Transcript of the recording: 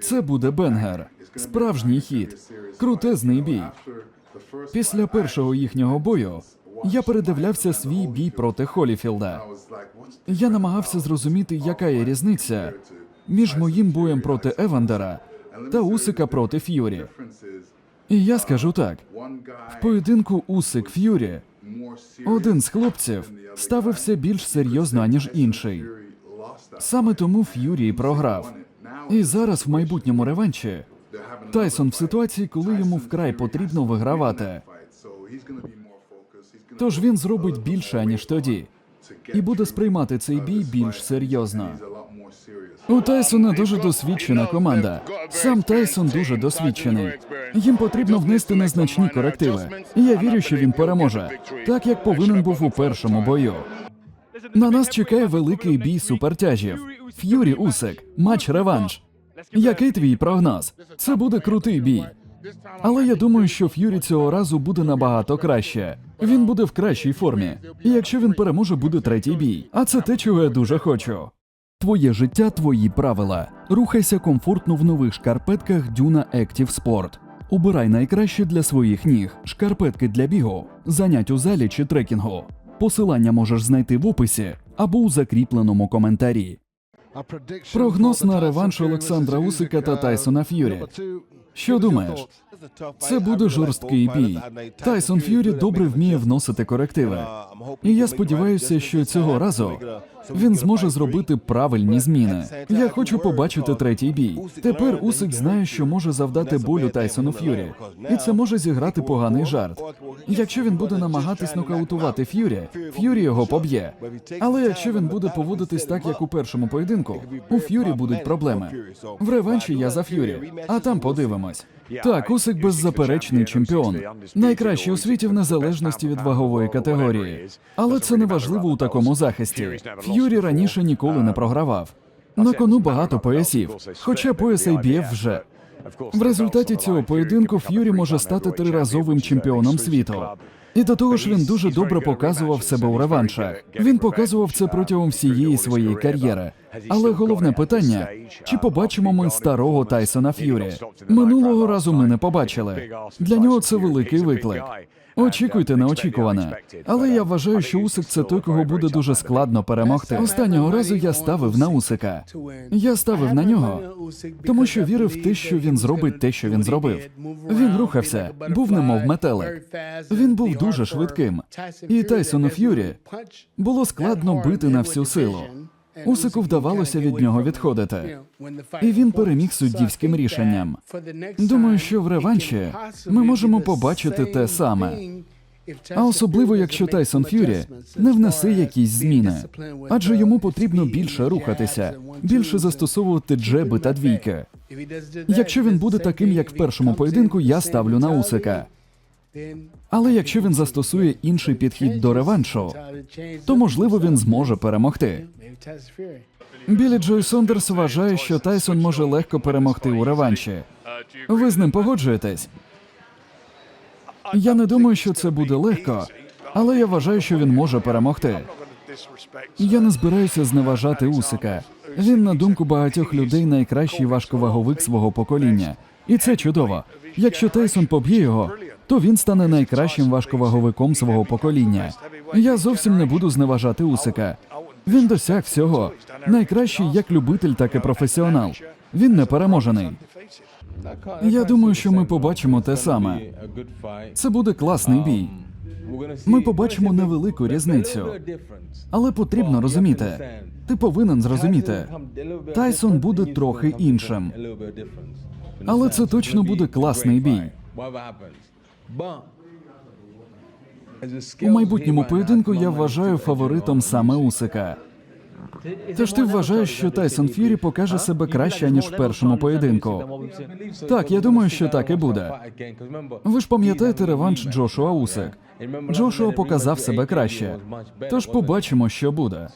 Це буде Бенгер. Справжній хід. Крутезний бій. Після першого їхнього бою я передивлявся свій бій проти Холіфілда. Я намагався зрозуміти, яка є різниця між моїм боєм проти Евандера та Усика проти Ф'юрі. І я скажу так: в поєдинку Усик Ф'юрі один з хлопців ставився більш серйозно, ніж інший. Саме тому Ф'юрі програв. І зараз в майбутньому реванші Тайсон в ситуації, коли йому вкрай потрібно вигравати. Тож він зробить більше, ніж тоді, і буде сприймати цей бій більш серйозно. У Тайсона дуже досвідчена команда. Сам Тайсон дуже досвідчений. Їм потрібно внести незначні корективи. І я вірю, що він переможе, так як повинен був у першому бою. На нас чекає великий бій супертяжів. Ф'юрі Усик, матч реванш. Який твій прогноз? Це буде крутий бій. Але я думаю, що Ф'юрі цього разу буде набагато краще. Він буде в кращій формі. І якщо він переможе, буде третій бій. А це те, чого я дуже хочу. Твоє життя, твої правила. Рухайся комфортно в нових шкарпетках Дюна Active Sport. Обирай найкраще для своїх ніг, шкарпетки для бігу, занять у залі чи трекінгу. Посилання можеш знайти в описі або у закріпленому коментарі. Прогноз на реванш Олександра Усика та Тайсона Ф'юрі. Що думаєш? Це буде жорсткий бій. Тайсон Ф'юрі добре вміє вносити корективи. І я сподіваюся, що цього разу він зможе зробити правильні зміни. Я хочу побачити третій бій. Тепер Усик знає, що може завдати болю Тайсону Ф'юрі, і це може зіграти поганий жарт. Якщо він буде намагатись нокаутувати Ф'юрі, Ф'юрі його поб'є. Але якщо він буде поводитись так, як у першому поєдинку, у Ф'юрі будуть проблеми. В реванші я за Ф'юрі, а там подивимось. Так, Усик беззаперечний чемпіон, найкращий у світі в незалежності від вагової категорії. Але це не важливо у такому захисті. Ф'юрі раніше ніколи не програвав. На кону багато поясів, хоча пояс IBF вже. В результаті цього поєдинку Ф'юрі може стати триразовим чемпіоном світу. І до того ж він дуже добре показував себе у реваншах. Він показував це протягом всієї своєї кар'єри. Але головне питання: чи побачимо ми старого Тайсона Ф'юрі? Минулого разу ми не побачили. Для нього це великий виклик. Очікуйте неочікуване. Але я вважаю, що Усик це той, кого буде дуже складно перемогти. Останнього разу я ставив на Усика. Я ставив на нього, тому що вірив в те, що він зробить те, що він зробив. Він рухався, був немов метелик. Він був дуже швидким. І Тайсону Ф'юрі було складно бити на всю силу. Усику вдавалося від нього відходити. І він переміг суддівським рішенням. Думаю, що в реванші ми можемо побачити те саме. А особливо, якщо Тайсон Ф'юрі не внесе якісь зміни, адже йому потрібно більше рухатися, більше застосовувати джеби та двійки. Якщо він буде таким, як в першому поєдинку, я ставлю на Усика. Але якщо він застосує інший підхід до реваншу, то можливо він зможе перемогти. Білі Джой Сондерс вважає, що Тайсон може легко перемогти у реванші. Ви з ним погоджуєтесь? Я не думаю, що це буде легко, але я вважаю, що він може перемогти. Я не збираюся зневажати Усика. Він, на думку багатьох людей, найкращий важковаговик свого покоління. І це чудово. Якщо Тайсон поб'є його, то він стане найкращим важковаговиком свого покоління. Я зовсім не буду зневажати Усика. Він досяг всього. Найкращий як любитель, так і професіонал. Він не переможений. Я думаю, що ми побачимо те саме. Це буде класний бій. Ми побачимо невелику різницю. Але потрібно розуміти. Ти повинен зрозуміти. Тайсон буде трохи іншим. Але це точно буде класний бій. У майбутньому поєдинку я вважаю фаворитом саме Усика. Тож ти вважаєш, що Тайсон Ф'юрі покаже себе краще, ніж в першому поєдинку. Так, я думаю, що так і буде. Ви ж пам'ятаєте реванш Джошуа Усик? Джошуа показав себе краще. Тож побачимо, що буде.